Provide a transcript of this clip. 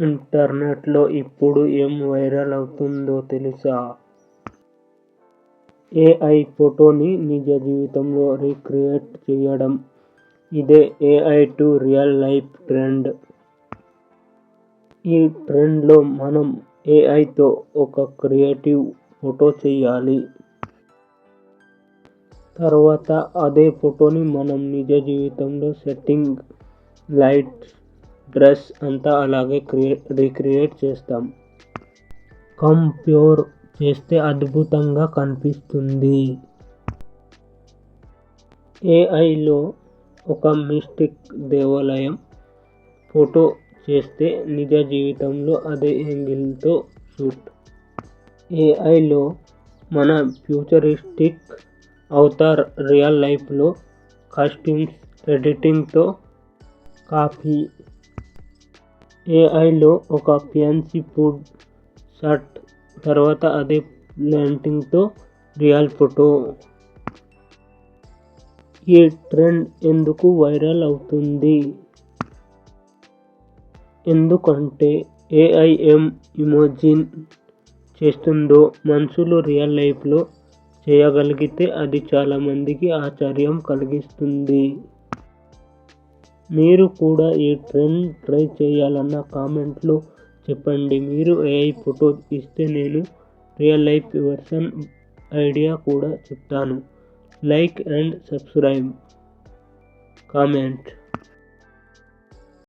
ఇంటర్నెట్లో ఇప్పుడు ఏం వైరల్ అవుతుందో తెలుసా? ఏఐ ఫోటోని నిజ జీవితంలో రీక్రియేట్ చేయడం. ఇదే AI to real life trend. ఈ ట్రెండ్లో మనం ఏఐతో ఒక క్రియేటివ్ ఫోటో చేయాలి. తర్వాత అదే ఫోటోని మనం నిజ జీవితంలో సెట్టింగ్, లైట్స్, డ్రెస్ అంతా అలాగే రీక్రియేట్ చేస్తాం. కంప్యూర్ చేస్తే అద్భుతంగా కనిపిస్తుంది. ఏఐలో ఒక మిస్టిక్ దేవాలయం ఫోటో చేస్తే నిజ జీవితంలో అదే యాంగిల్తో షూట్. ఏఐలో మన ఫ్యూచరిస్టిక్ అవతార్ రియల్ లైఫ్లో కాస్ట్యూమ్స్ ఎడిటింగ్తో కాపీ. ఏఐలో ఒక ఫ్యాన్సీ ఫుడ్ షాట్ తర్వాత అదే ప్లాంటింగ్తో రియల్ ఫోటో. ఈ ట్రెండ్ ఎందుకు వైరల్ అవుతుంది? ఎందుకంటే ఏఐ ఏం చేస్తుందో మనుషులు రియల్ లైఫ్లో చేయగలిగితే అది చాలా మందికి ఆశ్చర్యం కలిగిస్తుంది. మీరు కూడా ఈ ట్రెండ్ ట్రై చేయాలన్న కామెంట్లో చెప్పండి. మీరు ఏఐ ఫోటో ఇస్తే నేను రియల్ లైఫ్ వెర్షన్ ఐడియా కూడా చెప్తాను. Like and subscribe, comment